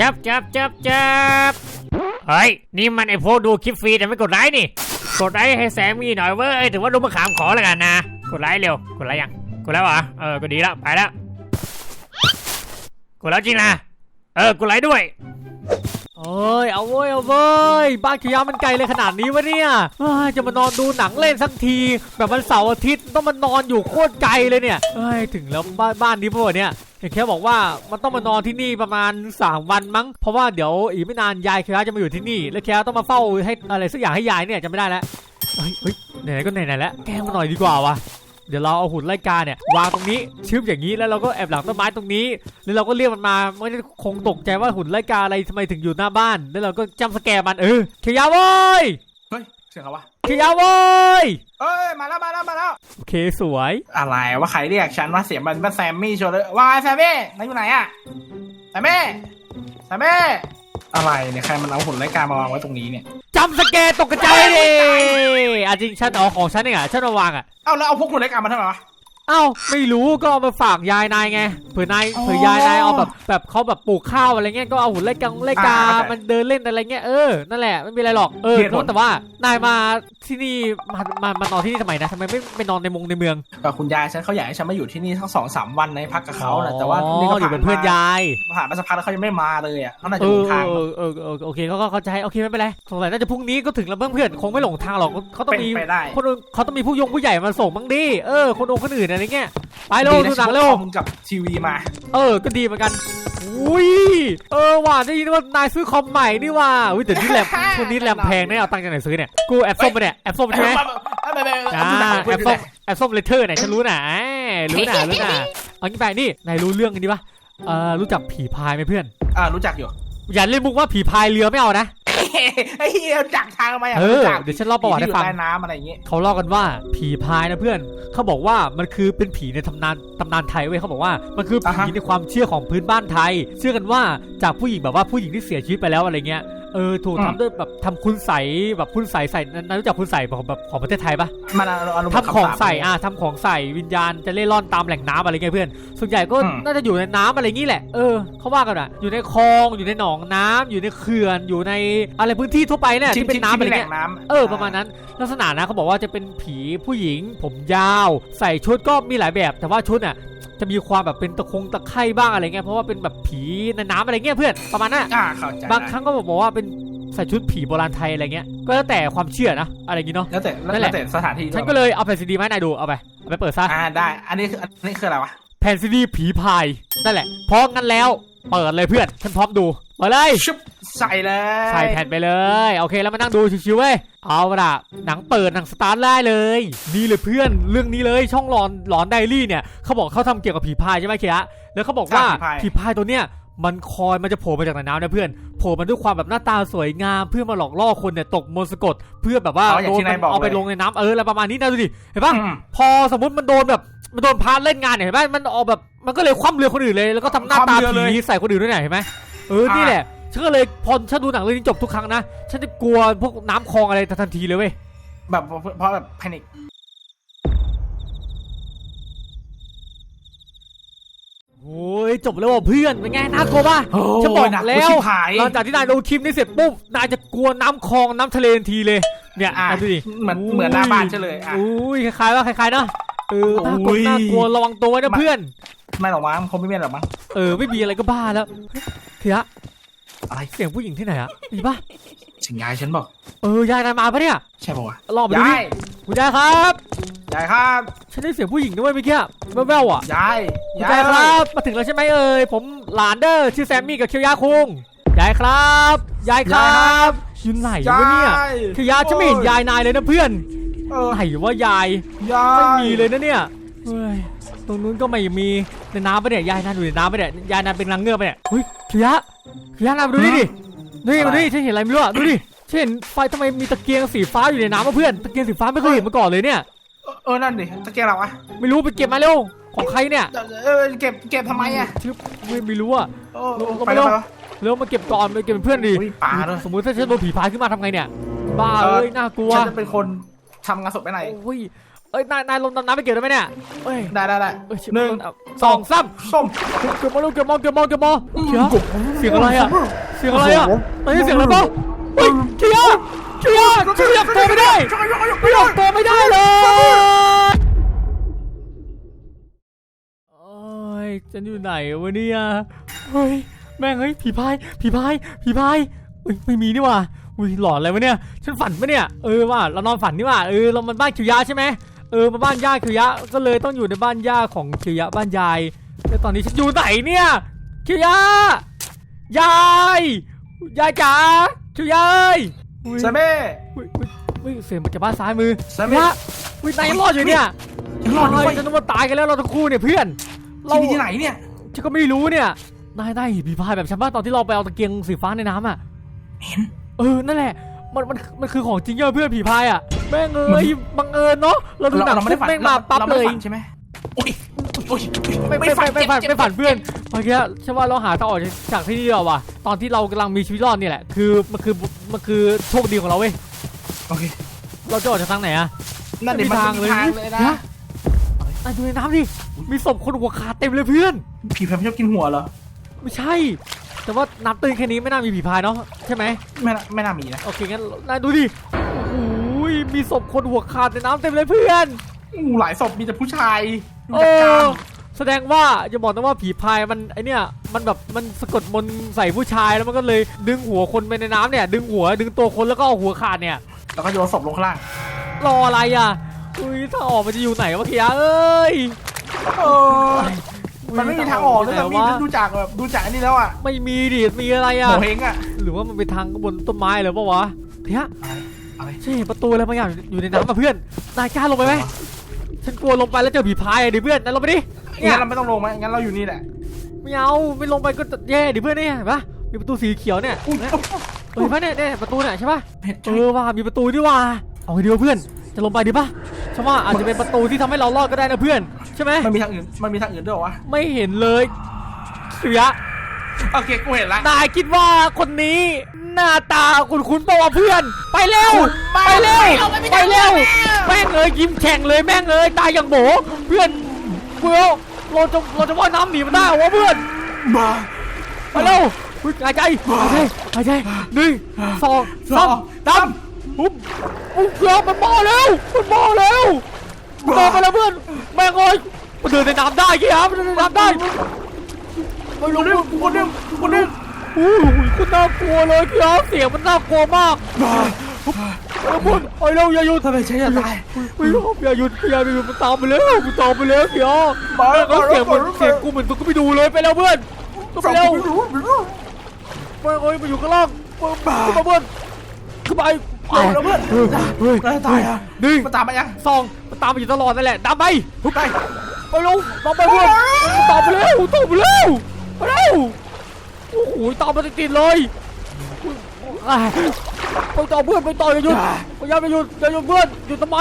จับจับจับจับเฮ้ย นี่มันไอพวกดูคลิปฟรีแต่ไม่กดไลค์นี่ กดไลค์ให้แสมมี่หน่อยเว้ยถือว่าดูมะขามขอแล้วกันนะ กดไลค์เร็ว กดไลค์ยัง กดแล้วเหรอ เออ ก็ดีแล้ว ไปแล้ว กดแล้วจริงนะ เออ กดไลค์ด้วยเอ้ย เอาเว้ย เอาเว้ย บ้านขยะมันไกลเลยขนาดนี้วะเนี่ยจะมานอนดูหนังเล่นสักที แบบวันเสาร์อาทิตย์ต้องมานอนอยู่โคตรไกลเลยเนี่ยเอ้ยถึงแล้วบ้านบ้านนี้พวกเนี่ย เห็นแค่บอกว่ามันต้องมานอนที่นี่ประมาณ 3 วันมั้ง เพราะว่าเดี๋ยวอีกไม่นานยายขยะจะมาอยู่ที่นี่ แล้วขยะต้องมาเฝ้าให้อะไรสักอย่างให้ยายเนี่ยจะไม่ได้แล้วเฮ้ยเฮ้ยไหนๆก็ไหนๆแล้วแกล้งมาหน่อยดีกว่าวะเดี๋ยวเราเอาหุ่นไล่กาเนี่ยวางตรงนี้ชึบอย่างนี้แล้วเราก็แอบหลังต้นไม้ตรงนี้ แล้วเราก็เรียกมันมาไม่ได้คงตกใจว่าหุ่นไล่กาอะไรทำไมถึงอยู่หน้าบ้าน แล้วเราก็จำสแกมันเออเขียาว้ยเฮ้ยเสียงเขาวะ เขียาโว้ยเอ้ยมาแล้วมาแล้วมาแล้วโอเคสวย อะไรว่าใครเรียกฉันว่าเสียงมันเป็นแซมมี่โชว์เลยว่าไงแซมมี่นายอยู่ไหนอะแซมมี่แซมมี่อะไรเนี่ยใครมันเอาหุ่นไร้การมาวางไว้ตรงนี้เนี่ยจำสแกร์ตกกระจายดิอะจริงฉันเอาของฉันเองอะฉันมาวางอะเอ้าแล้วเอาพวกหุ่นไร้การมาทำไมวะ เอ้าไม่รู้ก็เอามาฝากยายนายไงเผื่อนายอ๋อเผื่อยายนายเอาแบบแบบเขาแบบปลูกข้าวอะไรเงี้ยก็เอาหุ่นไล่กังไล่กาอ่าเข้าใจมันเดินเล่นอะไรเงี้ยเออนั่นแหละไม่มีอะไรหรอกเออเหตุผลแต่ว่านายมาที่นี่มามามานอนที่นี่ทำไมนะทำไมไม่ไปนอนในมงในเมืองกับคุณยายฉันเขาอยากให้ฉันมาอยู่ที่นี่ทั้งสองสามวันในพักกับเขาแหละแต่ว่านี่อ๋ก็ออยู่เป็นเพื่อนยายผ่านมาสักพักแล้วเขายังไม่มาเลยอะเขาน่าเอจะหลองทางเออเออเออโอเคเขาก็เข้าใจโอเคไม่เป็นไรสงสัยน่าจะพรุ่งนี้ก็ถึงแล้วเพื่อนๆคงไม่หลงทางหรอกเขาต้องเป็นมีไปได้คนอื่นเขาต้องมีผู้ยงผู้ใหญ่มาส่งบ้างดิเออคนองค์คนอื่นอะไรเงี้ยไปเร็วดีดูนะหนังเร็วฉันเอามึงกับทีวีมา เออ ก็ดีเหมือนกันอุ้ยเออว่ะได้ยินว่านายซื้อคอมใหม่นี่ว่ะอุ้ยแต่นี่แรมช่วงนี้แรมแพงแน่เอาตังค์จากไหนซื้อเนี่ยกูแอบส้มไปะเนี่ยแอบส้มใช่ไหมไม่ไม่ไม่อ่าเอาดูหนังแอคุยบดูส้หนัมงแอบส้มเลเทอร์เนี่ยฉันรู้นะอ่ารู้นะรู้นะเอางี้ไปนี่นายรู้เรื่องกันดีปะเออรู้จักผีพายไหมเพื่อนอ่ารู้จักอยู่อย่าเล่นมุกว่าผีพายเรือไม่เอานะ ไอ้เหี้ยรู้จักทางทำไมอะเออรู้จักเดี๋ยวฉันเล่าประวัติให้ฟังที่อยู่ใต้น้ำอะไรอย่างเงี้ยเขาเล่ากันว่าผีพายนะเพื่อน เขาบอกว่ามันคือเป็นผีในตำนานตำนานไทยเว้ยเขาบอกว่ามันคือผีในความเชื่อของพื้นบ้านไทย เชื่อกันว่าจากผู้หญิงแบบว่าผู้หญิงที่เสียชีวิตไปแล้วอะไรเงี้ย เออถูกทำด้วยแบบทำคุณใสยแบบคุณใสยใส่นายรู้จักคุณใสยของแบบของประเทศไทยปะมันอารมณ์ทำของใส่คำสาปอะทำของใส่วิญญาณจะเล่ร่อนตามแหล่งน้ำอะไรเงี้ยเพื่อน ส่วนใหญ่ก็อืมน่าจะอยู่ในน้ำอะไรงี้แหละเออเขาว่ากันอะอยู่ในคลองอยู่ในหนองน้ำอยู่ในเขื่อนอยู่ในอะไรพื้นที่ทั่วไปเนี่ยที่เป็นน้ำอะไรที่มีแหล่เงี้ยงน้ำเออประมาณนั้น ลักษณะนะเขาบอกว่าจะเป็นผีผู้หญิง ผมยาว ใส่ชุดก็มีหลายแบบ แต่ว่าชุดอะ จะมีความแบบเป็นตะคงตะไคร่บ้างอะไรเงี้ยเพราะว่าเป็นแบบผีในน้ำอะไรเงี้ยเพื่อนประมาณนั้นอะอ่าเข้าใจบางครั้งก็บอกว่าเป็นใส่ชุดผีโบราณไทยอะไรเงี้ย ก็แล้วแต่ความเชื่อนะ อะไรอย่างงี้เนาะ แล้วแต่นั่นแหแล้ละวแต่สถานที่ฉันก็เลยเอาแผ่นซีดีมาให้นายดู เอาไป เอาไปเปิดซะ อ่าได้ อันนี้คืออันนี้คืออะไรวะ แผ่นซีดีผีพาย นั่นแหละ เพราะงั้นแล้ว เปิดเลยเพื่อน ฉันพร้อมดู มาเลยชุบใส่เลยใส่แผ่นไปเลย โอเคแล้วมานั่งดูชิวๆเว้ยเอาละหนังเปิดหนังสตาร์ทได้เลย นี่เลยเพื่อนเรื่องนี้เลยช่องหลอนหลอนไดรี่เนี่ยเขาบอกเขาทำเกี่ยวกับผีพายใช่ไหมเคียะแล้วเขาบอกว่าผีพายตัวเนี้ยมันคอยมันจะโผล่มาจากในน้ำนะเพื่อนโผล่มาด้วยความแบบหน้าตาสวยงาม เพื่อมาหลอกล่อคนเนี่ยตกมนต์สะกด เพื่อแบบว่าเอาอย่างโดนที่มันายบอกเอาไปเลยลงในน้ำเอออะไรประมาณนี้นะดูดิเห็นปะอืมพอสมมติมันโดนแบบมันโดนพาเล่นงานเนี่ยเห็นไหมมันออกแบบมันก็เลยคว่ำเรือคนอื่นเลยแล้วก็ทำหน้าตาคว่ำเรือเลยผีใส่คนอื่นด้วยเนี่ยเห็นไหม เออนี่แหละฉันก็เลยพอฉันดูหนังเรื่องนี้จบทุกครั้งนะฉันจะกลัวพวกน้ำคลองอะไรทันทีเลยเว้ยแบบเพราะแบบแพนิคโอ้ยจบแล้วว่ะเพื่อนเป็นไงน่ากลัวป่ะฉันบอกหนัแล้วชิบหายหลังจากที่นายดูคลิปนี้เสร็จปุ๊บนายจะกลัวน้ำคลองน้ำทะเลทันทีเลย เนี่ยอะอะดูดิเหมือนเหมือนหน้าบ้านฉันเลยอะอุ้ยคล้ายๆว่าคล้ายๆเนาะเออน่ากลัวอุ้ยน่ากลัวระวังตัวไว้นะมาเพื่อน ไม่หรอกมั้งคงไม่เป็นหรอกมั้งเออไม่มีอะไรก็บ้าแล้วเฮ้ยเฮียอะไรเสียงผู้หญิงที่ไหนอะมีปะสิงยายฉันบอกเออยายนายมาปะเนี่ยใช่ป่าวะรอไปดูยาดิยคุณยายครับยายครับฉันได้เสียงผู้หญิงด้วยเมื่อกี้แว่วๆอะยายคุณยายครับมาถึงแล้วใช่ไหมเอ่ยผมหลานเด้อชื่อแซมมี่กับเคียวยาคุงยายครับยายครับอยู่ไหนวะเนี่ยเคียวยาฉันไม่เห็นยายนายเลยนะเพื่อนเออไหนว่ายายยายไม่มีเลยนะเนี่ย ตรงนู้นก็ไม่มีในน้ำปะเนี่ยยายนายอยู่ในน้ำปะเนี่ยยายนายเป็นนางเงือกปะเนี่ยเฮ้ยเคียวยาเคียวยานายมาดูนี่ดิดูดิมาดูดิฉันเห็นอะไรไม่รู้อะดูดิฉันเห็นไฟทำไมมีตะเกียงสีฟ้าอยู่ในน้ำวะเพื่อนตะเกียงสีฟ้าไม่เคยเห็นมาก่อนเลยเนี่ยเออเออนั่นดิตะเกียงเราอะไม่รู้ไปเก็บมาเร็วของใครเนี่ยเออเออเก็บเก็บทำไมอะชึบไม่ไม่รู้อะเออลงลงไปไปแล้วลงไปแล้วเร็วมาเก็บก่อนไปเก็บเป็นเพื่อนดิอุ้ยป่าด้วยสมมุติถ้าฉันโดนผีพายขึ้นมาทำไงเนี่ยบ้าเออเอ้ยน่ากลัวฉันจะเป็นคนทำงานศพไปไหนโอ้ย เอ้ยนายนายลงดำน้ำไปเกี่ยวได้ไหมเนี่ยเอ้ยได้ได้ได้เอ้ยหนึ่งสองสามส้มเก็บมาลูกเก็บมาเก็บมาเก็บมาเขียวเสียงอะไรอะเสียงอะไรอะตอนนี้เสียงอะไรปะเฮ้ยเขียวเขียวเขียวตัวไม่ได้เขียวตัวไม่ได้เลยโอ้ยฉันอยู่ไหนวะเนี่ยเฮ้ยแม่งเฮ้ยผีพายผีพายผีพายเฮ้ยไม่มีนี่หว่าอุ้ยหลอนอะไรวะเนี่ย ฉันฝันปะเนี่ย เออว่าเรานอนฝันนี่หว่าเออเรามันบ้านคิวยะใช่ไหม เออมาบ้านย่าคิวยะ ก็เลยต้องอยู่ในบ้านย่าของคิวยะบ้านยายแล้วตอนนี้ฉันอยู่ไหนเนี่ยคิวยะยายยายจ๋าคิวยายอุ๊ยแซมมี่อุ๊ยอุ๊ยอุ๊ยเสียงมาจากบ้านซ้ายมือแซมมี่ยะวินายยังรอดอยู่เนี่ยยังรอดอยู่เฮ้เว้ยยฉันนึกว่าตายกันแล้วเราทั้งคู่เนี่ยเพื่อน เราที่นี่ที่ไหนเนี่ย ฉันก็ไม่รู้เนี่ยนายนายเห็นผีพายแบบฉันบ้าตอนที่เราไปเอาตะเกียงสีฟ้าในน้ำอะเห็น เออนั่นแหละ มันมันมันคือของจริงเยอะเพื่อนผีพายอะแม่งเอ้มันยบังเอิญเนาะเราดูเราหนังเราไม่ได้ปุ๊บฝันแม่งมาปั๊บรเลยไม่ได้ฝันใช่ไหมโอ้ยโอ้ยไม่ไม่ไม่ไม่ฝันเจ็บไม่ฝันเพื่อนเมื่อกี้ฉันว่าเราหาทางออกจากที่นี่ดีกว่าว่ะตอนที่เรากำลังมีชีวิตรอดเนี่ยแหละ คือมันคือมันคือโชคดีของเราเว้ยโอเคเราจะออกจากทางไหนอะนั่นเดี๋ยวมันทางมีเลยทางเลยนะนายดูในน้ำดิมีศพคนหัวขาดเต็มเลยเพื่อนผีแพมชอบกินหัวเหรอไม่ใช่ แต่ว่าน้ำตื้นแค่นี้ไม่น่ามีผีพายเนาะใช่ไหมไม่น่าไม่น่ามีนะโอเคงั้นนายดูดิโอ้ยมีศพคนหัวขาดในน้ำเต็มเลยเพื่อนอู้หลายศพมีแต่ผู้ชายดูโอ้จากกล้ามแสดงว่าอย่าบอกนะว่าผีพายมันไอเนี่ยมันแบบมันสะกดมนต์ใส่ผู้ชายแล้วมันก็เลยดึงหัวคนไปในน้ำเนี่ย ดึงหัวดึงตัวคนแล้วก็เอาหัวขาดเนี่ย แล้วก็โยนศพลงข้างล่างรออะไรอะอุ้ยถ้าออกมันจะอยู่ไหนวะเคียเอ้ยเออ มันไม่มีทางออกเลยแต่แต่มีว่าดูจากแบบดูจากอันนี้แล้วอะไม่มีดิมีอะไรโหอะเฮงอะหรือว่ามันเป็นทางบนต้นไม้เลยปะวะเฮียอะไรใช่เห็นประตูอะไรบางอย่างอยู่ในน้ำมาเพื่อนนายกล้าลงไปไหมฉันกลัวลงไปแล้วเจอผีพายอะดิเพื่อนนายลงไปดิเนี่ยงั้นเราไม่ต้องลงไหมงั้นเราอยู่นี่แหละไม่เอาไม่ลงไปก็จะแย่ดิเพื่อนเนี่ยเห็นปะมีประตูสีเขียวเนี่ยอุ้ยเนี่ยเห็นปะเนี่ยเนี่ยประตูเนี่ยใช่ปะเห็นเออว่ามีประตูด้วยว่าเอาไงดีวะเพื่อน จะลงไปดีปะฉันว่าอาจจะเป็นประตูที่ทำให้เรารอดก็ได้นะเพื่อน ใช่ไหมมันมีทางอื่นมันมีทางอื่นด้วยเหรอวะไม่เห็นเลยเสือโอเคกูเห็นละนายคิดว่าคนนี้หน้าตาคุ้นคุ้นๆปะวะเพื่อน ไปเร็วคุณบ้าไปเร็วเอาไม่ไปได้เร็วแล้วแม่งเลยยิ้มแข่งเลยแม่งเลยตายอย่างโบเพื่อนเพื่อนเราจะเราจะว่ายน้ำหนีมันได้เหรอวะเพื่อนบ้าไปเร็วอุ๊ยหายใจหายใจหายใจหนึ่งสองสสาอมงดำปุ๊บปุ๊บเกือบมันมาแล้วมันมาแล้ว เดินไปแล้วเพื่อนแม่งเลยมันเดินในน้ำได้กี่ครับมันเดินในน้ำได้ไปลงนึงคนนึงคนนึงโอ้ยคุณน่ากลัวเลยครับเสียงมันน่ากลัวมากบ้าไอ้พวกไอ้เราอย่าหยุดทำไมใช่จะตายไม่ยอมอย่าหยุดอย่าหยุดมันตามไปแล้วมันตามไปแล้วเดี๋ยวบ้าแล้วเสียงมันเสียงกูเหมือนตัวก็ไปดูเลยไปแล้วเพื่อนก็ไปฟังเร็วไม่รู้ไม่รู้ไปเอ้ยมาอยู่ข้างล่างมาขึ้นมาเพื่อนขึ้นไป เร็วแล้วเพื่อนเฮ้ยตายอะหนึ่งมันตามมายังสองมันตามมาอยู่ตลอดนั่นแหละตามไปไปไปลงตามไปเพื่อนตามไปเร็วตามไปเร็วไปเร็วโอ้โหตามมาติดๆเลยไปต่อเพื่อนไปต่ออย่าหยุดพยายามอย่าหยุดอย่าหยุดเพื่อนหยุดทำไม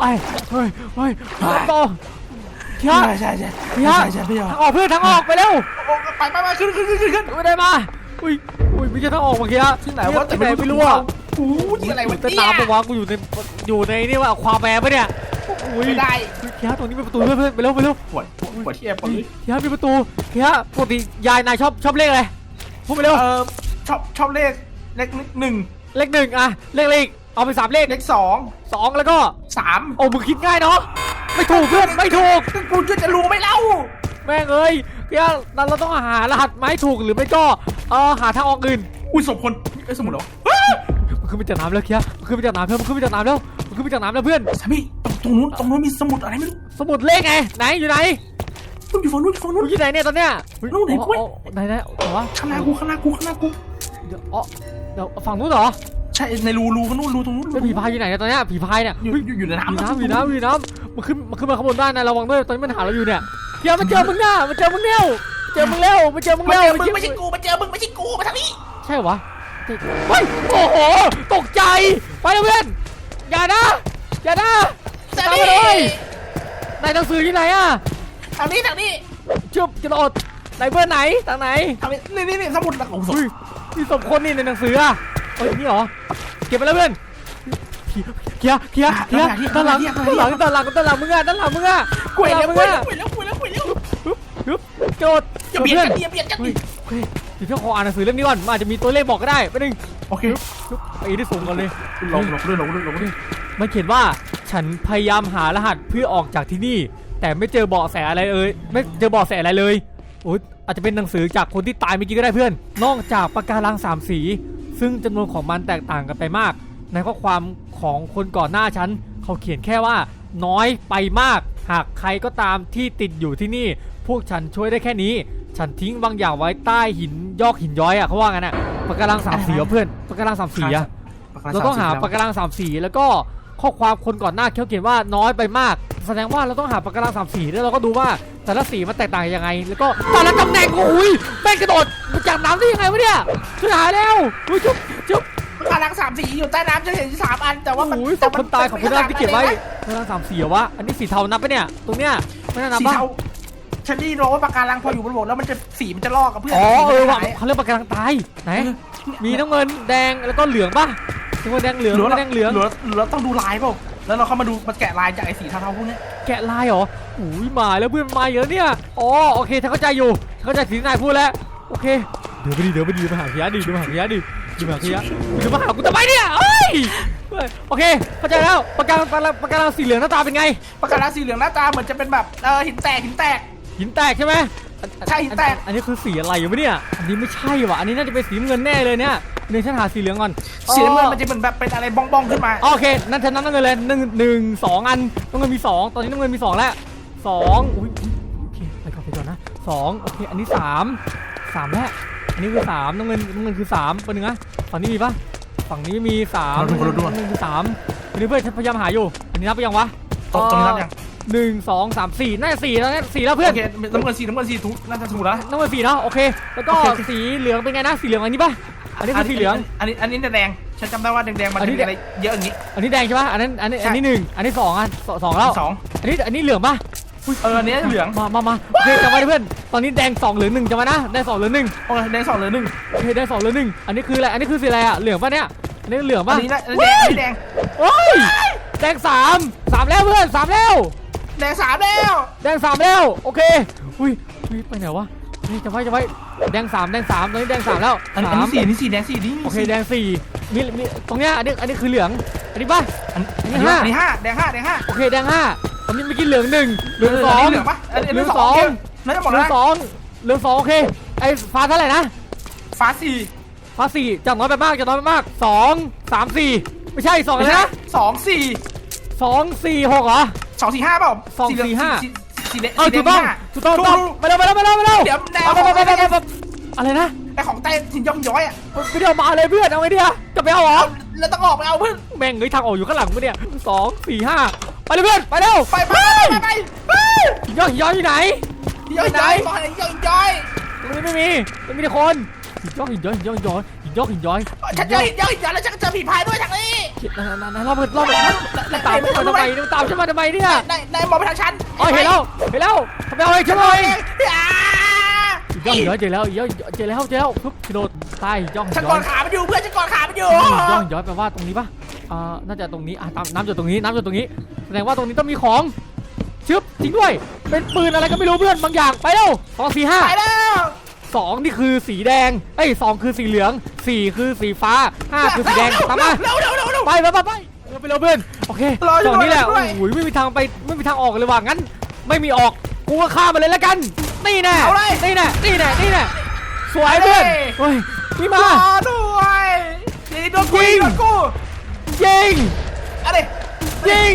ไอ้เฮ้ยเฮ้ยไปต่อใช่ใช่ใช่ยใช่ใช่พี่ทางออกเพื่อนทางออกไปเร็วไปไปไปขึ้นขึ้นขึ้นขึ้นขึ้นไม่ได้มาอุ้ยอุ้ยไม่ใช่ทางออกเมื่อกี้ที่ไหนวะที่ไหนไม่รู้อะ อ้ยยิงอะไรวะแต่เนี่ยน้ำปะวะกูอยู่ในอยู่ในนี่ว่าความแปรปะเนี่ยอุ้ยไม่ได้เทียตรงนี้เป็นประตูเพื่อนเพื่อนไปเร็วไปเร็วปวดปวดที่แอร์ปวดเลยเทียมีประตูเทียปกติยายนายชอบชอบเลขอะไรพูดไปเร็วเออชอบชอบเลขเลขหนึ่งเลขหนึ่งอะเลขเลขเอาไปสามเลขเลขสองสองแล้วก็สามโอ้มึงคิดง่ายเนาะไม่ถูกเพื่อนไม่ถูกกูจะจะรู้ไหม่เล่าแม่งเอ้ยเทียนั้นเราต้องหารหัสไม้ถูกหรือไม่ก็เออหาทางออกอื่นอุ้ยสมคนเอ้ยสมุนเหรอมัน ขึ้นไปจากน้ำแล้วเทียมันขึ้นไปจากน้ำแล้วมันขึ้นไปจากน้ำแล้วมันขึ้นไปจากน้ำแล้วเพื่อนสามีตรงนู้นตรงนู้นมีสมุดอะไรไม่รู้สมุดเลขไงไหนอยู่ไหนต้องอยู่ฝั่งนู้นอยู่ฝั่งมึนู้งนอยู่ไหนเนี่ยตอนเนี้ยนู่นไหนอ๋อเว้ยอ๋อไหนไหนอ๋อข้างหน้ากูข้างหน้ากูข้างหน้ากูเดี๋ยวอ๋อเดี๋ยวฝั่งนู้นเหรอใช่ในรูรูข้างนู้นรูตรงนู้นรูแล้วผีพายอยู่ไหนเนี่ยตอนเนี้ยผีพายเนี่ยอยู่เฮ้ยอยู่อยู่ในมีน้ำน้ำมีน้ำมีน้ำมันขึ้นมันขึ้นมาข้างบนได้นะระวังด้วยตอนนี้มันหาเราอยู่เนี่ยเดี๋ยวมันเจอมึงน่ะมันเจอมึงแล้วเจอมึงแล้วมันเจอมึงมาแล้วเจอมึงไม่ใช่กูมาเจอมึงไม่ใช่กูมาทางนี้ใช่เห รอวะเฮ้ยโอ้โห ตกใจ ไปเลยเพื่อน อย่านะ อย่านะสาตามมีมาเลยนายหนังสือที่ไหนอะทางนี้ทางนี้ชึบกระโดดไหนเพื่อนไหนทางไหนทางนี้นี่นี่นี่สมุดโอ้โหอุ้ยมีศพคนนี่ในหนังสืออะเอ้ยนี่เหรอ เก็บไปแล้วเพื่อนผีเคลียร์เคลียร์เคลียร์ด้านหลังด้านหลังด้านหลังด้านหลังมึงอะด้านหลังมึงอะกล้วยด้านหแล้ลัวงกมึล้งวยอะแล้วกล้วยแล้วกล้วยแล้วกล้วยแล้วโจดอย่าเบียดเพื่อนกันอย่าเบียดกันเฮ้ยโอเคเดี๋ยวพี่ขออ่านหนังสือเล่มนี้ก่อนมันอาจจะมีตัวเลขบอกก็ได้ไปหนึ่งโอเคไปที่สูงก่อนเลย ลงลงด้วยลงด้วยลงด้วยมันเขียนว่าฉันพยายามหารหัสเพื่อออกจากที่นี่ แต่ไม่เจอเบาะแสอะไรเลย ไม่เจอเบาะแสอะไรเลยโอ๊ยอาจจะเป็นหนังสือจากคนที่ตายเมื่อกี้ก็ได้เพื่อน นอกจากปากการังสามสี ซึ่งจำนวนของมันแตกต่างกันไปมาก ในข้อความของคนก่อนหน้าฉันเขาเขียนแค่ว่า น้อยไปมาก หากใครก็ตามที่ติดอยู่ที่นี่ พวกฉันช่วยได้แค่นี้ ฉันทิ้งบางอย่างไว้ใต้หินยอกหินย้อยอะเขาว่างั้นอะปากการังสามสีเหรอเพื่อนปากการังสามสีอะเราต้องหาปากการังสามสีแล้วก็ข้อความคนก่อนหน้าเขาเขียนว่าน้อยไปมาก แสดงว่าเราต้องหาปากการังสามสีแล้วเราก็ดูว่าแต่ละสีมันแตกต่างยังไง แล้วก็แต่ละตำแหน่งโอ้ยแม่งกระโดดมาจากน้ำได้ยังไงวะเนี่ยช่วยหาแล้วอุ้ยจุ๊บจุ๊บพลังสามสีอยู่ใต้น้ำจะเห็นสามอันแต่ว่ามันโอ้ยศพคนตายของคนนั้นที่เขียนไว้ปากการังสามสีเหรอวะอันนี้สีเทานับปะเนี่ยตรงเนี้ยไม่น่านับสีปะเทา ฉันได้รู้ว่าปากการังพออยู่บนบกแล้วมันจะสีมันจะลอกกับเพื่อนอ๋อเออว่ะสีมันจะหายเขาเรียกปากการังตายไหนมีน้ำเงินแดงแล้วก็เหลืองปะน้ำเงินแดงเหลืองหรือว่าแดงเหลืองหรือหรือเราต้องดูลายเปล่าแล้วเราเข้ามาดูมาแกะลายจากไอ้สีเทาๆพวกเนี้ยแกะลายเหรออุ้ยมาแล้วเพื่อนมาเยอะเนี่ยอ๋อโอเคถ้าเข้าใจอยู่เข้าใจสิ่งที่นายพูดแล้วโอเคเดี๋ยวไปดิเดี๋ยวไปดิมาหาขยะดิเดี๋ยวมาหาขยะดิเดี๋ยวมาหาขยะเดี๋ยวมาหากูทำไมเนี่ยเอ้ยเฮ้ยโอเคเข้าใจแล้วปากกาปากกาปากกาสีเหลืองหน้าตาเป็นไงปากการังสีเหลืองหน้าตาเหมือนจะเป็นแบบเออหินแตกหินแตก หินแตกใช่ไหมอันอันใช่หินแตกอันอันนี้คือสีอะไรอยู่ปะเนี่ย อันนี้ไม่ใช่ว่ะ อันนี้น่าจะเป็นสีน้ำเงินแน่เลยเนี่ยเดี๋ยวฉันหาสีเหลืองก่อนสีน้ำเงินมันจะเหมือนแบบเป็นอะไรบ้องๆขึ้นมาอ๋อโอเค นั่นฉันนับน้ำเงินเลยหนึ่งหนึ่งสองอันน้ำเงินมีสองตอนนี้น้ำเงินมีสองแล้วสองอุ้ยอุ๊ยโอเคไปก่อนไปก่อนนะสองโอเค อันนี้สามสามแล้ว อันนี้คือสามน้ำเงินน้ำเงินคือสามเป็นหนึ่งนะฝั่งนี้มีปะฝั่งนี้มีสามเราดูเราดูน้ำเงินคือสามอันนี้เพื่อนฉันพยายามหาอยู่ อันนี้นับไปยังวะตรงตรงนี้รับยัง หนึ่งสองสามสี่น่าจะสี่แล้วเนี่ยสี่แล้วเพื่อนโอเคน้ำเงินสีน้ำเงินสีถูกน่าจะถูกแล้ว น้ำเงินสี่เนาะโอเค แล้วก็โอเค สีเหลืองเป็นไงนะสีเหลืองอันนี้ปะอันนี้คือสีเหลือง อันนี้อันนี้แดงฉันจำได้ว่าแดงๆมันอันจะนี้มีอะไรเยอะอย่างนี้ อันนี้แดงใช่ปะอันนั้นอันนี้ใช่ อันนี้หนึ่งอันนี้สองอันสองสองแล้วสองอันนี้อันนี้เหลืองปะเอออันนี้เหลืองมามามาโอเคจำไว้นะเพื่อนตอนนี้แดงสองเหลืองหนึ่งจำไว้นะแดงสองเหลืองหนึ่งโอ้ยแดงสองเหลืองหนึ่งโอเคแดงสองเหลืองหนึ่งอันนี้คืออะไรอันนี้คือสีอะไรอะเหลืองปะเนี่ยอันนี้เหลืองอัปะนนี้นะอันนี้แดงอันนี้แดงโอ้ยแดงสามสามแล้วเพื่อนสามแล้วแดงสามแล้ว แดงสามแล้ว โอเค อุ้ยอุ้ยไปไหนวะนี่จะไว้จะไว้แดงสามแดงสามตอนนี้แดงสามแล้วอันนี้อันสานี้มสีอันนี้สีแดงสีนี่โอเคแดงสี่มีมีตรงเนี้ยอันนี้อันนี้คือเหลือง อันนี้ปะอันอันนี้นี้ห้าห้า อันนี้ห้าแดงห้าแดงห้าโอเคแดงห้าตอนนี้เมื่อกี้เหลืองหนึ่งเหลืองสอัอนงนี้เหลืองปะอันนี้เหลืองสองน่าจะหมดเหลืแล้องวสองเหลืองสองโอเคไอ้ฟ้าเท่าไหร่นะฟ้าสี่ฟ้าสี่จากน้อยไปมากจากน้อยไปมากสองสามสี่ไม่ใช่สองไม่เลยใช่นะสองสี่สองสี่หกเหรอ สองสี่ห้าเปล่าสองสี่ห้า สีสีแดงเออสีถูกแดต้องงห้าถูกต้องถูกต้องไปเร็วไปเร็วไปเร็วไปเร็วเดี๋ยวแนวเอาไปไปไปไปไปอะไรนะไอของใต้หินย่องย้อยอะไม่ได้เอามาเลยเพื่อนเอาไงดีอะจะไปเอาเหรอเอาแล้วต้องออกไปเอาเพื่อนแม่งเฮ้ยทางออกอยู่ข้างหลังกูเนี่ยสองสี่ห้าไปเลยเพื่อนไปเร็วไปไปไปไปไปย่อยย่อยอยู่ไหนย่อยย้อยบอกให้ย่อยย้อยตรงนี้ไม่มีไม่มีแต่คนหินย่อยหินย่อยหินย่อยหินย่อยหิน ย่อยหินย่อยฉันเจอหินย่อยย้อยแล้วฉันก็เจอผีพายด้วยทางนี้นั่นนั่นนั่นรอบเปิดรอบเปิดมันตามฉันมาทำไมมันตามฉันมาทำไมเนี่ยนายนายมองไปทางฉันอ๋อเห็นแล้วเห็นแล้วทำไมเอาไอ้ช่วยหน่อยอ่าย่องเยอะเจอแล้วย่องเจอแล้วเจอแล้วปุ๊บกระโดดใต้ย่องฉันย้กออยดขามันอยู่เพื่อนฉันกอดขามันอยู่ย่องย้อยแปลว่าตรงนี้ปะอ่าน่าจะตรงนี้อะตามน้ำจากตรงนี้น้ำจากตรงนี้แสดงว่าตรงนี้ต้องมีของชึบจริงด้วย เป็นปืนอะไรก็ไม่รู้เพื่อนบางอย่างไปเร็วสองสี่ห้าไปแล้ว สองนี่คือสีแดงเอ้ยสองคือสีเหลืองสี่คือสีฟ้าห้าคือสีแดงตามมาเร็วเร็วเร็วเร็วไปไปไปไปเร็วไปเร็วเพื่อนโอเครออยู่ตอนนี้แหละรออยู่ด้วย โอ้ยไม่มีทางไปไม่มีทางออกเลยว่ะงั้น ไม่มีออกกูก็ฆ่ามันเลยละกันนี่แน่เอาเลยนี่แน่นี่แน่นี่แน่สวยเพื่อนเฮ้ยนี่รมาอด้วยนี่โดนกูยิงโดนกูยิงอะไรยิง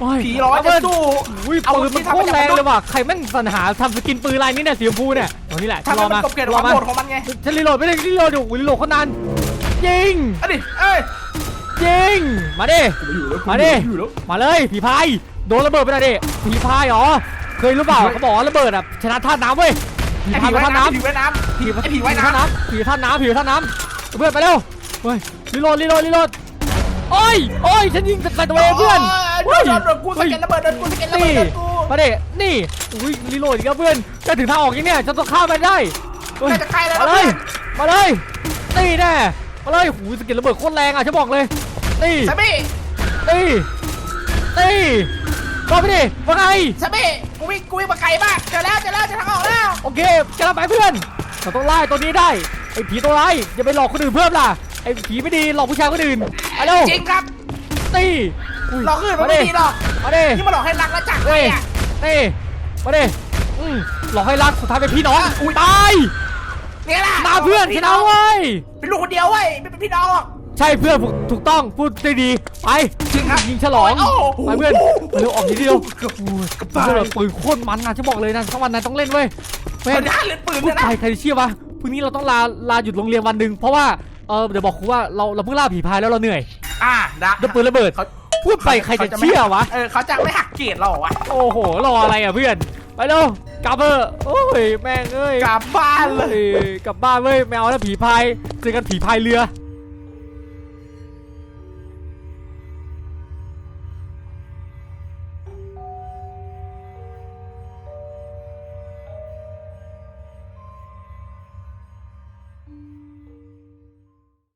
โอ้ยผีร้อนจะสู้ อุ้ยเอาปืนมันที่ทำโคมาตรจากแรงมนุษย์เลยว่ะ ใครแม่งสรรหาทำสกินปืนลายนี้เนี่ยสีชมพูเนี่ยตรงนี้แหละทำให้รอมันมากบเกลื่อนรคอวามมาโหดของมันไงฉันรีโหลดไม่ได้รีโหลดอยู่รีโหลดเขานานยิงอันนี้เอ้ยยิง มาดิ มาดิอยู่แล้วมาเลยผีพาย โดนระเบิดไปหน่อยดิผีพายเหรอเคยรู้เปล่าเขาบอกว่าระเบิดอะชนะท่าตุน้ำเว้ยผีไอ้พาผียไปว่ายท่าตุน้ำน้ำผีว่ายน้ำผีไอ้ผีว่ายผีท่าน้ำน้ำผีท่าน้ำผีท่าน้ำเพื่อนไปเร็ว เฮ้ยรีโหลดรีโหลดรีโหลดโอ้ยโอ้ยฉันยิงใส่ตัวเองเพื่อน โดนโดนโดนกูสแกนระเบิดโดนกูสแกนระเบิดนี่โดนกูมาดินี่อุ้ยรีโหลดอีกแล้วเพื่อนจะถึงทางออกยังเนี่ยฉันต้องข้ามไปได้เฮ้ยน่าจะใกล้แล้วมานะเลเพื่ยอนมาเลยนี่แน่มาเลยหูสกิลระเบิดโคตรแรงอะฉันบอกเลยนี่แซมมี่นตีตีก็ไปดิว่าไงแซมมี่กูวิ่งกูวิ่งมาไกลมากเจอแล้วเจอแล้วเจอทางออกแล้วโอเคกำลังไปเพื่อนเราต้องไล่ตัวนี้ได้ไอ้ผีตัวร้ายอย่าไปหลอกคนอื่นเพิ่มล่ะไอ้ผีไม่ดีหลอกผู้ชายคนอื่นเอาเร็วจริงครับตี หลอกอื่นมันไม่ดีหรอกมาดิที่มาหลอกให้รักและจากไปเฮ้ยอะนี่มาดิอืมหลอกให้รักสุดท้ายเป็นพี่น้องอุ๊ยตายเนี่ยล่ะมาเพื่อนชนะเว้ยเป็นลูกคนเดียวเว้ยไม่เป็นพี่น้องหรอกใช่เพื่อนถูกต้องพูดได้ดีไปจริงครับยิงฉลองโอ้โหไปเพื่อนเร็วออกทีเดียวโอ้ยกระเพื่ต่าอยนปืนโคตรมันนะฉันบอกเลยนะทั้งวันนั้นต้องเล่นเว้ยเว้ยเป็นด้านเล่นปืนพูเนี่ดยไปนะใครจะเชื่อวะพรุ่งนี้เราต้องลาลาหยุดโรงเรียนวันหนึ่งเพราะว่าเออเดี๋ยวบอกครูว่าเราเราเพิ่งล่าผีพายแล้วเราเหนื่อย อ่าได้โดนปืนระเบิดเขา พูดไปใครจะเชื่อวะ เออเขาจะไม่หักเกียรติเราเหรอวะโอ้โห รออะไรอะเพื่อน ไปเร็วกลับเบอร์โอ้ย แม่งเอ้ยกลับบ้านเลยเอ้ยกลับบ้านเว้ยแมวแล้วผีพายเจอกันผีพายเรือ